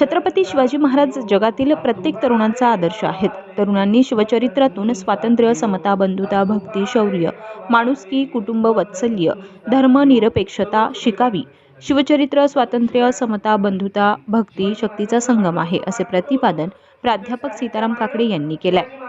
छत्रपती शिवाजी महाराज जगातील प्रत्येक तरुणांचा आदर्श आहेत. तरुणांनी शिवचरित्रातून स्वातंत्र्य समता बंधुता भक्ती शौर्य माणुसकी कुटुंब वत्सल्य धर्मनिरपेक्षता शिकावी. शिवचरित्र स्वातंत्र्य समता बंधुता भक्ती शक्तीचा संगम आहे असे प्रतिपादन प्राध्यापक सीताराम काकडे यांनी केलंय.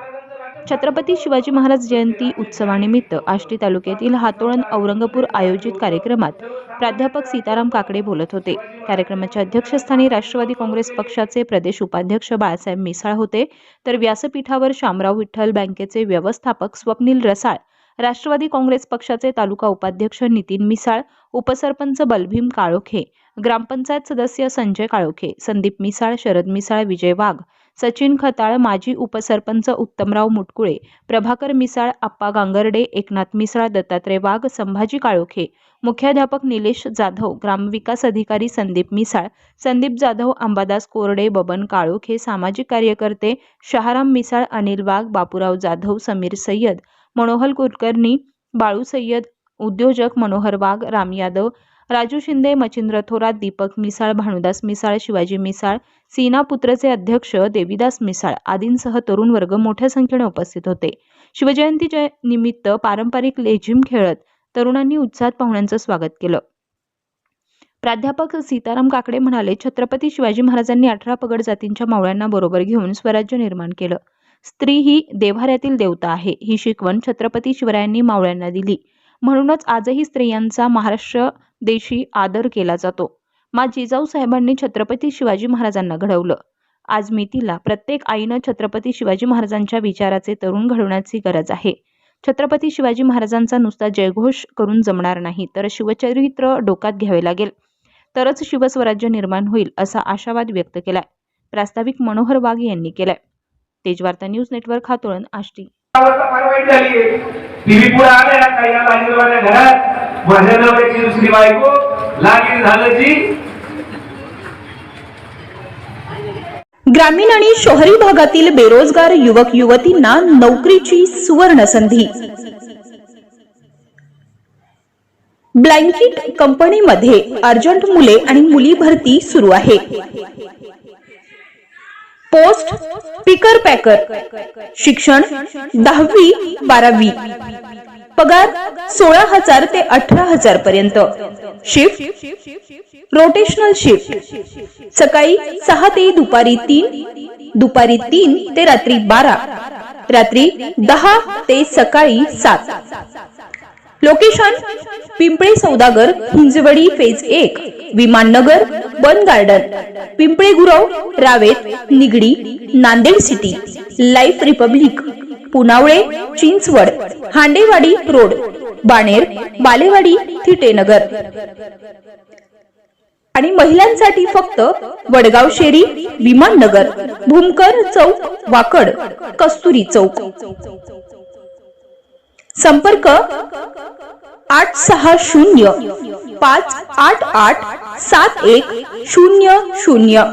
छत्रपती शिवाजी महाराज जयंती उत्सवानिमित्त आष्टी तालुक्यातील हातोळण औरंगपूर आयोजित कार्यक्रमात प्राध्यापक सीताराम काकडे बोलत होते. कार्यक्रमाच्या अध्यक्षस्थानी राष्ट्रवादी काँग्रेस पक्षाचे प्रदेश उपाध्यक्ष बाळासाहेब मिसाळ होते. तर व्यासपीठावर शामराव विठ्ठल बँकेचे व्यवस्थापक स्वप्नील रसाळ राष्ट्रवादी काँग्रेस पक्षाचे तालुका उपाध्यक्ष नितीन मिसाळ उपसरपंच बलभीम काळोखे ग्रामपंचायत सदस्य संजय काळोखे संदीप मिसाळ शरद मिसाळ विजय वाघ सचिन खताळ माजी उपसरपंच उत्तमराव मुटकुळे प्रभाकर मिसाळ आप्पा गांगर्डे एकनाथ मिसाळ दत्तात्रय वाघ संभाजी काळोखे मुख्याध्यापक निलेश जाधव ग्रामविकास अधिकारी संदीप मिसाळ संदीप जाधव अंबादास कोरडे बबन काळोखे सामाजिक कार्यकर्ते शहाराम मिसाळ अनिल वाघ बापूराव जाधव समीर सय्यद मनोहर कुलकर्णी बाळू सय्यद उद्योजक मनोहर वाघ राम यादव राजू शिंदे मचिंद्र थोरात दीपक मिसाळ भानुदास मिसाळ शिवाजी मिसाळ सीनापुत्रचे अध्यक्ष देवीदास मिसाळ आदींसह तरुण वर्ग मोठ्या संख्येने उपस्थित होते. शिवजयंतीच्या निमित्त पारंपरिक लेझिम खेळत तरुणांनी उत्साहात पाहुण्यांचं स्वागत केलं. प्राध्यापक सीताराम काकडे म्हणाले छत्रपती शिवाजी महाराजांनी अठरा पगड जातींच्या मावळ्यांना बरोबर घेऊन स्वराज्य निर्माण केलं. स्त्री ही देव्हाऱ्यातील देवता आहे. ही शिकवण छत्रपती शिवरायांनी मावळ्यांना दिली. म्हणूनच आजही स्त्रियांचा महाराष्ट्र देशी आदर केला जातो. मा जिजाऊ साहेबांनी छत्रपती शिवाजी महाराजांना घडवलं. आज मितीला प्रत्येक आईनं छत्रपती शिवाजी महाराजांच्या विचाराचे तरुण घडवण्याची गरज आहे. छत्रपती शिवाजी महाराजांचा नुसता जयघोष करून जमणार नाही तर शिवचरित्र डोक्यात घ्यावे लागेल. तरच शिवस्वराज्य निर्माण होईल असा आशावाद व्यक्त केलाय. प्रास्ताविक मनोहर वाघ यांनी केलाय. Tejvarta news network Hatolan Ashti. अवस्था दुसरी बायको लागेल झालं जी ग्रामीण आणि शहरी भागातील बेरोजगार युवक युवतींना नोकरीची सुवर्ण संधी. ब्लँकेट कंपनीमध्ये अर्जंट मुले आणि मुली भरती सुरू आहे. Post picker packer. शिक्षण दहावी बारावी. पगार सोळा हजार ते अठरा हजार पर्यंत. शिफ्ट रोटेशनल शिफ्ट सकाळी सहा ते दुपारी तीन दुपारी तीन ते रात्री बारा रात्री दहा ते सकाळी सात. लोकेशन पिंपळे सौदागर हिंजवडी फेज एक Vimannagar Bund Garden. Pimple Gurav Ravet Nigdi Nanded city Life Republic Punawale Chinchwad Handewadi road Baner Balewadi Thitenagar. आणि महिलांसाठी फक्त वडगाव शेरी विमाननगर भूमकर चौक वाकड कस्तुरी चौक. संपर्क आठ सहा शून्य पाच आठ आठ सात एक शून्य शून्य.